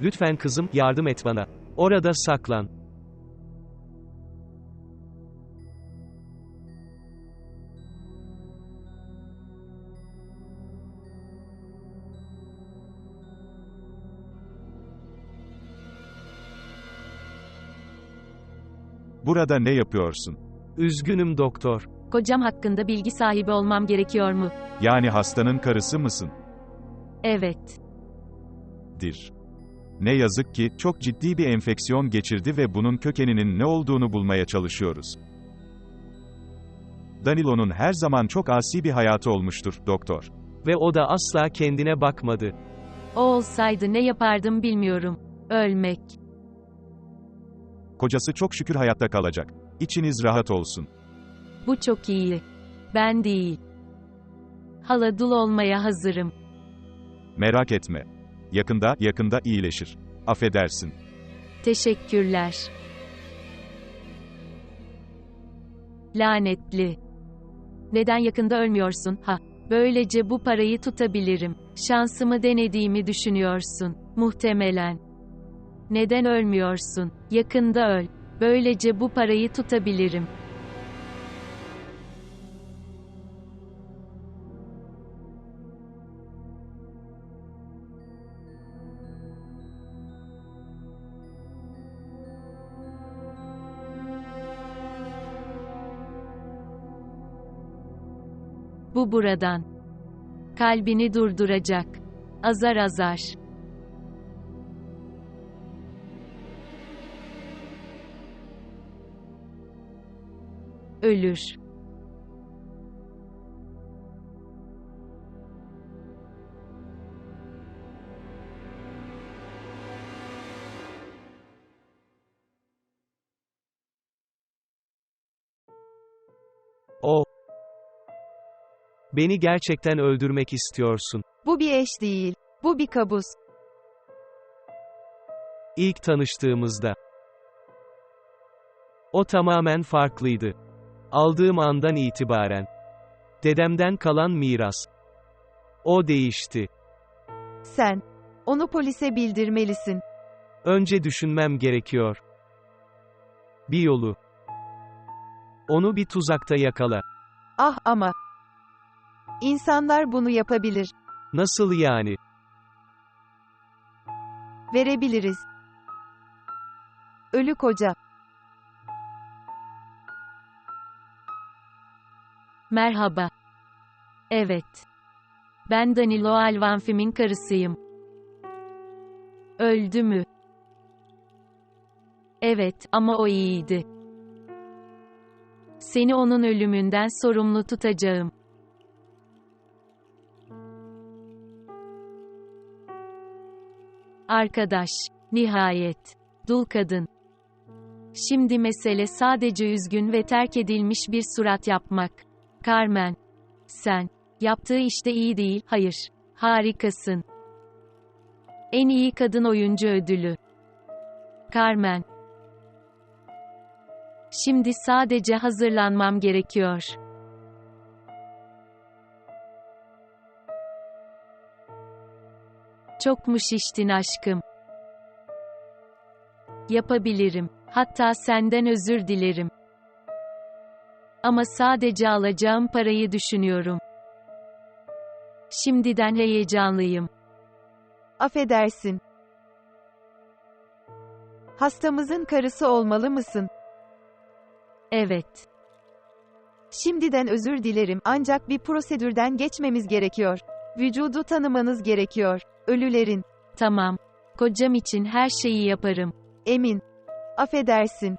Lütfen kızım, yardım et bana. Orada saklan. Burada ne yapıyorsun? Üzgünüm doktor. Kocam hakkında bilgi sahibi olmam gerekiyor mu? Yani hastanın karısı mısın? Evet. Dir. Ne yazık ki, çok ciddi bir enfeksiyon geçirdi ve bunun kökeninin ne olduğunu bulmaya çalışıyoruz. Danilo'nun her zaman çok asi bir hayatı olmuştur, doktor. Ve o da asla kendine bakmadı. O olsaydı ne yapardım bilmiyorum. Ölmek. Kocası çok şükür hayatta kalacak. İçiniz rahat olsun. Bu çok iyi. Ben değil. Hala dul olmaya hazırım. Merak etme. Yakında, yakında iyileşir. Affedersin. Teşekkürler. Lanetli. Neden yakında ölmüyorsun? Ha. Böylece bu parayı tutabilirim. Şansımı denediğimi düşünüyorsun. Muhtemelen. Neden ölmüyorsun? Yakında öl. Böylece bu parayı tutabilirim. Bu buradan. Kalbini durduracak. Azar azar. Ölür. O. Beni gerçekten öldürmek istiyorsun. Bu bir eş değil. Bu bir kabus. İlk tanıştığımızda. O tamamen farklıydı. Aldığım andan itibaren. Dedemden kalan miras. O değişti. Sen. Onu polise bildirmelisin. Önce düşünmem gerekiyor. Bir yolu. Onu bir tuzakta yakala. Ah ama. İnsanlar bunu yapabilir. Nasıl yani? Verebiliriz. Ölü koca. Merhaba. Evet. Ben Danilo Alvanfim'in karısıyım. Öldü mü? Evet, ama o iyiydi. Seni onun ölümünden sorumlu tutacağım. Arkadaş, nihayet. Dul kadın. Şimdi mesele sadece üzgün ve terk edilmiş bir surat yapmak. Carmen. Sen. Yaptığı işte iyi değil, hayır. Harikasın. En iyi kadın oyuncu ödülü. Carmen. Şimdi sadece hazırlanmam gerekiyor. Çok mu şiştin aşkım? Yapabilirim. Hatta senden özür dilerim. Ama sadece alacağım parayı düşünüyorum. Şimdiden heyecanlıyım. Affedersin. Hastamızın karısı olmalı mısın? Evet. Şimdiden özür dilerim ancak bir prosedürden geçmemiz gerekiyor. Vücudu tanımanız gerekiyor. Ölülerin. Tamam. Kocam için her şeyi yaparım. Emin. Affedersin.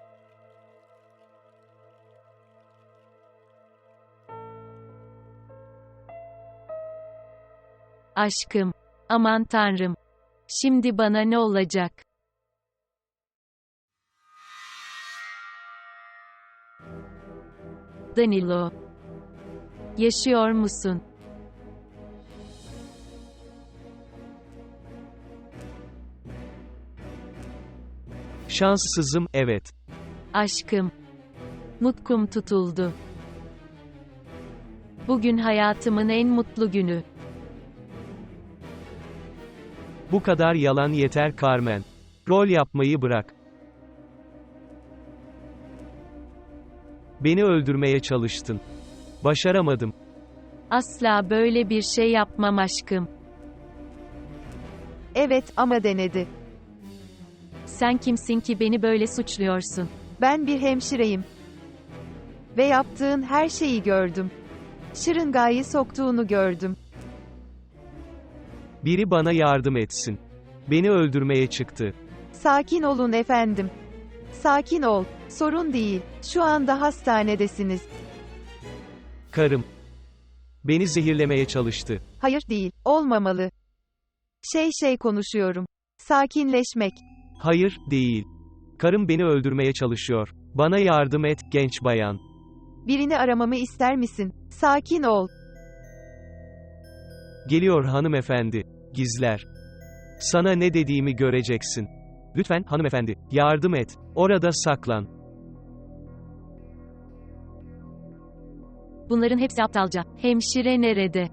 Aşkım. Aman tanrım. Şimdi bana ne olacak? Danilo. Yaşıyor musun? Şanssızım, evet. Aşkım. Nutkum tutuldu. Bugün hayatımın en mutlu günü. Bu kadar yalan yeter Carmen. Rol yapmayı bırak. Beni öldürmeye çalıştın. Başaramadım. Asla böyle bir şey yapmam aşkım. Evet, ama denedi. Sen kimsin ki beni böyle suçluyorsun? Ben bir hemşireyim. Ve yaptığın her şeyi gördüm. Şırıngayı soktuğunu gördüm. Biri bana yardım etsin. Beni öldürmeye çıktı. Sakin olun efendim. Sakin ol. Sorun değil. Şu anda hastanedesiniz. Karım. Beni zehirlemeye çalıştı. Hayır değil. Olmamalı. Şey şey konuşuyorum. Sakinleşmek. Hayır, değil. Karım beni öldürmeye çalışıyor. Bana yardım et, genç bayan. Birini aramamı ister misin? Sakin ol. Geliyor hanımefendi. Gizler. Sana ne dediğimi göreceksin. Lütfen hanımefendi, yardım et. Orada saklan. Bunların hepsi aptalca. Hemşire nerede?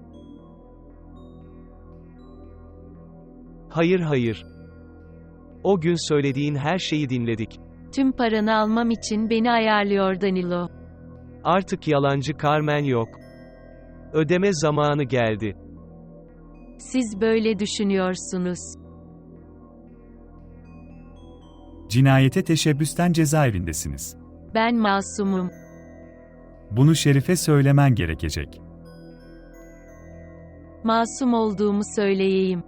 Hayır hayır. O gün söylediğin her şeyi dinledik. Tüm paranı almam için beni ayarlıyor Danilo. Artık yalancı Carmen yok. Ödeme zamanı geldi. Siz böyle düşünüyorsunuz. Cinayete teşebbüsten cezaevindesiniz. Ben masumum. Bunu Şerif'e söylemen gerekecek. Masum olduğumu söyleyeyim.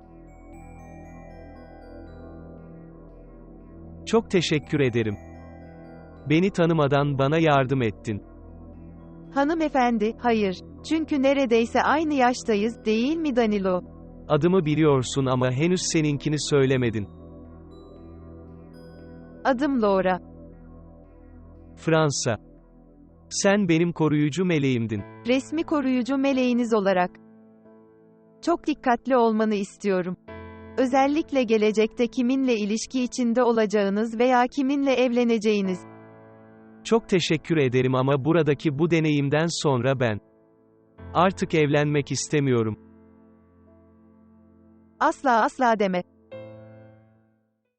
Çok teşekkür ederim. Beni tanımadan bana yardım ettin. Hanımefendi, hayır. Çünkü neredeyse aynı yaştayız, değil mi Danilo? Adımı biliyorsun ama henüz seninkini söylemedin. Adım Laura. Fransa. Sen benim koruyucu meleğimdin. Resmi koruyucu meleğiniz olarak. Çok dikkatli olmanı istiyorum. Özellikle gelecekte kiminle ilişki içinde olacağınız veya kiminle evleneceğiniz. Çok teşekkür ederim ama buradaki bu deneyimden sonra ben artık evlenmek istemiyorum. Asla asla deme.